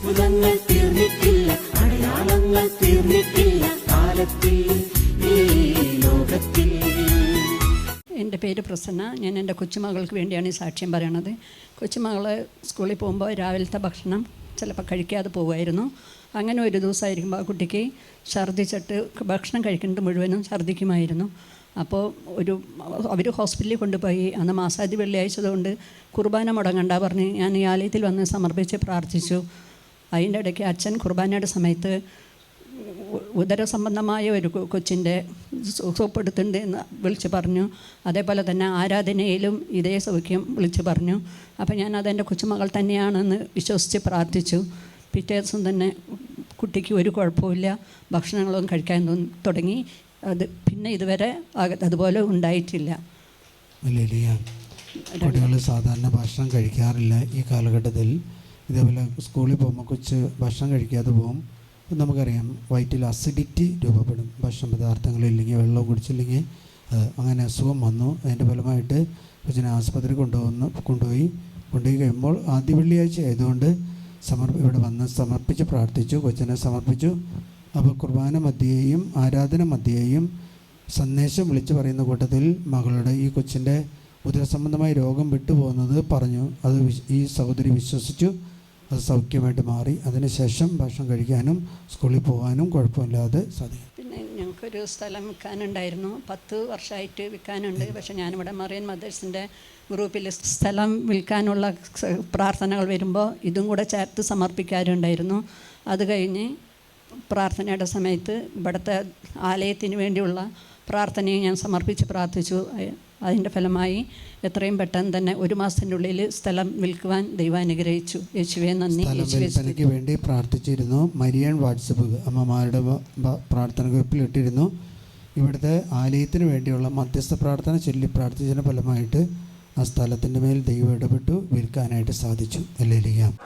അത്ഭുതങ്ങൾ തീർന്നിട്ടില്ല അടയാളങ്ങൾ തീർന്നിട്ടില്ല കാലത്തിൽ എന്റെ പേര് പ്രസന്ന ഞാൻ എന്റെ കൊച്ചുമകൾക്ക് വേണ്ടിയാണ് ഈ സാക്ഷ്യം പറയണത്. കൊച്ചുമകൾ സ്കൂളിൽ പോകുമ്പോൾ രാവിലത്തെ ഭക്ഷണം ചിലപ്പോൾ കഴിക്കാതെ പോകുമായിരുന്നു. അങ്ങനെ ഒരു ദിവസമായിരിക്കുമ്പോൾ ആ കുട്ടിക്ക് ഛർദ്ദിച്ചിട്ട് ഭക്ഷണം കഴിക്കുന്നത് മുഴുവനും ഛർദ്ദിക്കുമായിരുന്നു. അപ്പോൾ ഒരു അവർ ഹോസ്പിറ്റലിൽ കൊണ്ടുപോയി. അന്ന് മാസാദി വെള്ളിയാഴ്ച കൊണ്ട് കുർബാന മുടങ്ങണ്ട പറഞ്ഞ് ഞാൻ ഈ ആലയത്തിൽ വന്ന് സമർപ്പിച്ച് പ്രാർത്ഥിച്ചു. അതിന്റെ ഇടയ്ക്ക് അച്ഛൻ കുർബാനയുടെ സമയത്ത് ഉദരസംബന്ധമായ ഉദര സംബന്ധമായ ഒരു കൊച്ചിന്റെ സു- സുഖപ്പെടുത്തുന്നുണ്ട് എന്ന് വിളിച്ച് പറഞ്ഞു. അതേപോലെ തന്നെ ആരാധനയിലും ഇതേ സൗഖ്യം വിളിച്ച് പറഞ്ഞു. അപ്പോൾ ഞാൻ അതെന്റെ കൊച്ചുമകൾ തന്നെയാണെന്ന് വിശ്വസിച്ച് പ്രാർത്ഥിച്ചു. പിറ്റേ ദിവസം തന്നെ കുട്ടിക്ക് ഒരു കുഴപ്പമില്ല ഭക്ഷണങ്ങളൊന്നും കഴിക്കാൻ തുടങ്ങി. അത് പിന്നെ ഇതുവരെ അതുപോലെ ഉണ്ടായിട്ടില്ല. കുട്ടികൾ സാധാരണ ഭക്ഷണം കഴിക്കാറില്ല ഈ കാലഘട്ടത്തിൽ. ഇതേപോലെ സ്കൂളിൽ പോകുമ്പോൾ കൊച്ച് ഭക്ഷണം കഴിക്കാതെ പോകും. നമുക്കറിയാം. വയറ്റിൽ അസിഡിറ്റി രൂപപ്പെടും. ഭക്ഷണ പദാർത്ഥങ്ങളില്ലെങ്കിൽ വെള്ളം കുടിച്ചില്ലെങ്കിൽ അങ്ങനെ അസുഖം വന്നു. അതിന്റെ ഫലമായിട്ട് കൊച്ചിനെ ആസ്പത്രി കൊണ്ടുവന്ന് കൊണ്ടുപോയി. കൊണ്ടുപോയി കഴിയുമ്പോൾ ആദ്യ വെള്ളിയാഴ്ച ആയതുകൊണ്ട് സമർപ്പ ഇവിടെ വന്ന് സമർപ്പിച്ച് പ്രാർത്ഥിച്ചു. കൊച്ചിനെ സമർപ്പിച്ചു. അപ്പോൾ കുർബാന മധ്യേയും ആരാധന മധ്യേയും സന്ദേശം വിളിച്ചു പറയുന്ന കൂട്ടത്തിൽ മകളുടെ ഈ കൊച്ചിന്റെ ഉദരസംബന്ധമായ രോഗം വിട്ടുപോകുന്നത് പറഞ്ഞു. അത് ഈ സഹോദരി വിശ്വസിച്ചു. അത് സൗഖ്യമായിട്ട് മാറി. അതിനുശേഷം ഭക്ഷണം കഴിക്കാനും സ്കൂളിൽ പോകാനും കുഴപ്പമില്ലാതെ സാധിക്കും. പിന്നെ ഞങ്ങൾക്കൊരു സ്ഥലം വിൽക്കാനുണ്ടായിരുന്നു. പത്ത് വർഷമായിട്ട് വിൽക്കാനുണ്ട്. പക്ഷേ ഞാനിവിടെ മറിയൻ മദേഴ്സിന്റെ ഗ്രൂപ്പിൽ സ്ഥലം വിൽക്കാനുള്ള പ്രാർത്ഥനകൾ വരുമ്പോൾ ഇതും കൂടെ ചേർത്ത് സമർപ്പിക്കാറുണ്ടായിരുന്നു. അത് കഴിഞ്ഞ് പ്രാർത്ഥനയുടെ സമയത്ത് ഇവിടുത്തെ ആലയത്തിന് വേണ്ടിയുള്ള പ്രാർത്ഥനയും ഞാൻ സമർപ്പിച്ച് പ്രാർത്ഥിച്ചു. അതിന്റെ ഫലമായി എത്രയും പെട്ടെന്ന് തന്നെ ഒരു മാസത്തിന്റെ ഉള്ളിൽ സ്ഥലം വിൽക്കുവാൻ ദൈവം അനുഗ്രഹിച്ചു. യേശുവെ നന്ദി. യേശുവിനു വിൽപ്പനയ്ക്ക് വേണ്ടി പ്രാർത്ഥിച്ചിരുന്നു. മരിയൻ വാട്സപ്പ് അമ്മമാരുടെ പ്രാർത്ഥന ഗ്രൂപ്പിൽ ഇട്ടിരുന്നു. ഇവിടുത്തെ ആലയത്തിന് വേണ്ടിയുള്ള മധ്യസ്ഥ പ്രാർത്ഥന ചൊല്ലി പ്രാർത്ഥിച്ചതിന്റെ ഫലമായിട്ട് ആ സ്ഥലത്തിന്റെ മേൽ ദൈവം ഇടപെട്ടു. വിൽക്കാനായിട്ട് സാധിച്ചു. എല്ലാം